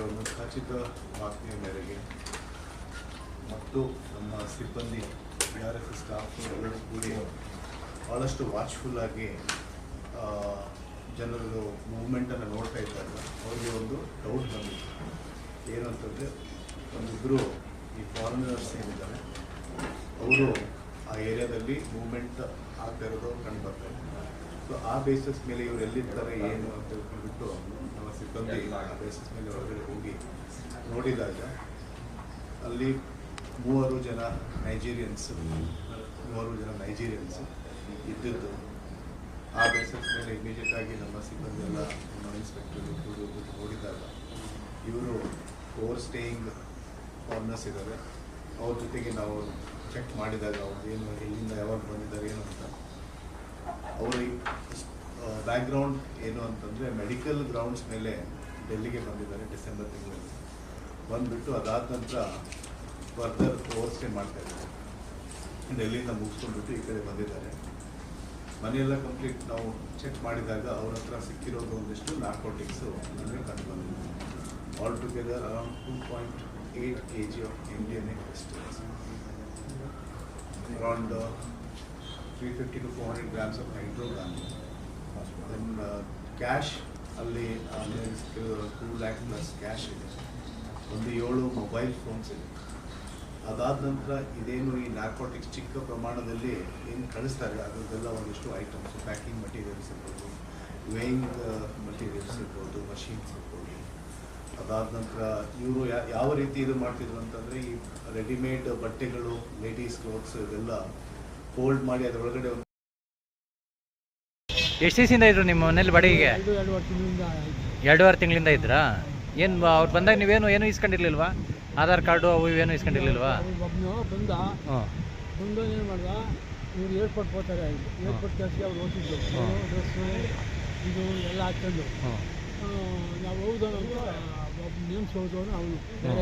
ನಮಗೆ ಒಂದು ಖಚಿತ ಮಾತಿನ ಮೇರೆಗೆ ಮತ್ತು ನಮ್ಮ ಸಿಬ್ಬಂದಿ ಬಿ ಆರ್ ಎಫ್ ಸ್ಟಾಫ್ ಎಲ್ಲರೂ ಕೂಡಿ ಭಾಳಷ್ಟು ವಾಚ್ಫುಲ್ಲಾಗಿ ಜನರು ಮೂಮೆಂಟನ್ನು ನೋಡ್ತಾ ಇದ್ದಾಗ ಅವರಿಗೆ ಒಂದು ಡೌಟ್ ಬಂದಿತ್ತು. ಏನಂತಂದರೆ ಒಂದಿಬ್ಬರು ಈ ಫಾರಿನರ್ಸ್ ಏನಿದ್ದಾರೆ, ಅವರು ಆ ಏರಿಯಾದಲ್ಲಿ ಮೂವ್ಮೆಂಟ್ ಆಗ್ತಾ ಇರೋದು ಕಂಡು ಬರ್ತಾ ಸೊ ಆ ಬೇಸಿಸ್ ಮೇಲೆ ಇವರು ಎಲ್ಲಿರ್ತಾರೆ, ಏನು ಅಂತ ತಿಳ್ಕೊಂಡ್ಬಿಟ್ಟು ಸಿಬ್ಬಂದಿ ಬೇಸಿಸ್ ಮೇಲೆ ಹೊರಗಡೆ ಹೋಗಿ ನೋಡಿದಾಗ ಅಲ್ಲಿ ಮೂವರು ಜನ ನೈಜೀರಿಯನ್ಸ್ ಮೂವರು ಜನ ನೈಜೀರಿಯನ್ಸ್ ಇದ್ದಿದ್ದು. ಆ ಬೇಸಿಸ್ ಮೇಲೆ ಇಮಿಡಿಯೇಟ್ ಆಗಿ ನಮ್ಮ ಸಿಬ್ಬಂದಿ ಎಲ್ಲ, ನಮ್ಮ ಇನ್ಸ್ಪೆಕ್ಟರ್ ನೋಡಿದಾಗ ಇವರು ಓವರ್ ಸ್ಟೇಯಿಂಗ್ ಫಾರ್ನರ್ಸ್ ಇದ್ದಾರೆ ಅವ್ರ ಜೊತೆಗೆ ನಾವು ಚೆಕ್ ಮಾಡಿದಾಗ ಅವ್ರು ಏನು, ಎಲ್ಲಿಂದ ಯಾವಾಗ ಬಂದಿದ್ದಾರೆ, ಏನು ಅಂತ. ಅವರ ಬ್ಯಾಕ್ಗ್ರೌಂಡ್ ಏನು ಅಂತಂದರೆ ಮೆಡಿಕಲ್ ಗ್ರೌಂಡ್ಸ್ ಮೇಲೆ ಡೆಲ್ಲಿಗೆ ಬಂದಿದ್ದಾರೆ ಡಿಸೆಂಬರ್ ತಿಂಗಳಲ್ಲಿ. ಬಂದುಬಿಟ್ಟು ಅದಾದ ನಂತರ ಫರ್ದರ್ ಓವರ್ ಸ್ಟೇ ಮಾಡ್ತಾ ಇದ್ದಾರೆ. ಡೆಲ್ಲಿಯಿಂದ ಮುಗಿಸ್ಕೊಂಡ್ಬಿಟ್ಟು ಈ ಕಡೆ ಬಂದಿದ್ದಾರೆ. ಮನೆಯೆಲ್ಲ ಕಂಪ್ಲೀಟ್ ನಾವು ಚೆಕ್ ಮಾಡಿದಾಗ ಅವ್ರ ಹತ್ರ ಸಿಕ್ಕಿರೋದು ಒಂದಿಷ್ಟು ನಾರ್ಕೋಟಿಕ್ಸು ನಮಗೆ ಕಂಡು ಬಂದಿದೆ. Altogether around two point eight K G of Indian extract around three fifty to four hundred grams of hydrogen then cash ಅಲ್ಲಿ ಟೂ ಲ್ಯಾಕ್ ಪ್ಲಸ್ ಕ್ಯಾಶ್ ಇದೆ. ಒಂದು ಏಳು ಮೊಬೈಲ್ ಫೋನ್ಸ್ ಇದೆ. ಅದಾದ ನಂತರ ಇದೇನು ಈ ನಾರ್ಕೋಟಿಕ್ಸ್ ಚಿಕ್ಕ ಪ್ರಮಾಣದಲ್ಲಿ ಏನು ಕಳಿಸ್ತಾರೆ ಅದರದ್ದೆಲ್ಲ ಒಂದಿಷ್ಟು ಐಟಮ್ಸ್ ಪ್ಯಾಕಿಂಗ್ ಮಟೀರಿಯಲ್ಸ್ ಇರ್ಬೋದು ವೇಯಿಂಗ್ ಮಟೀರಿಯಲ್ಸ್ ಇರ್ಬೋದು ಮಷೀನ್ಸ್ ಇರ್ಬೋದು. ಅದಾದ ನಂತರ ಇವರು ಯಾವ ರೀತಿ ಇದು ಮಾಡ್ತಿದ್ರು ಅಂತಂದರೆ, ಈ ರೆಡಿಮೇಡ್ ಬಟ್ಟೆಗಳು ಲೇಡೀಸ್ ಕ್ಲೋತ್ಸ್ ಇದೆಲ್ಲ ಫೋಲ್ಡ್ ಮಾಡಿ ಅದರೊಳಗಡೆ ಎಷ್ಟು ದಿವಸದಿಂದ ಇದ್ರು ನಿಮ್ಮ ಮನೇಲಿ ಬಡಿಗೆ ಎರಡು ಎರಡುವರೆ ತಿಂಗಳಿಂದ. ಎರಡೂವರೆ ತಿಂಗಳಿಂದ ಇದ್ರಾ? ಏನು ಅವ್ರು ಬಂದಾಗ ನೀವೇನು ಏನು ಇಸ್ಕೊಂಡಿರ್ಲಿಲ್ವಾ? ಆಧಾರ್ ಕಾರ್ಡು ಅವು ಇವೇನು ಇಸ್ಕೊಂಡಿರ್ಲಿಲ್ವಾ? ಒಬ್ನು ಬಂದ ಹ್ಞೂ. ಬಂದು ಏನು ಮಾಡ್ದ ಇವ್ರು ಏರ್ಪೋರ್ಟ್ ಹೋಗ್ತಾರೆ ಏರ್ಪೋರ್ಟ್ ಕೆಲಸಕ್ಕೆ ಅವ್ರು ಹೋಗಿದ್ದು. ಡ್ರೆಸ್ಸು ಇದು ಎಲ್ಲ ಹಾಕ್ಕೊಂಡು ಹ್ಞೂ. ನಾವು ಹೌದು ಅಂತ ಒಬ್ಬ ನೇಮ್ಸ್ ಹೋದವನು ಅವನು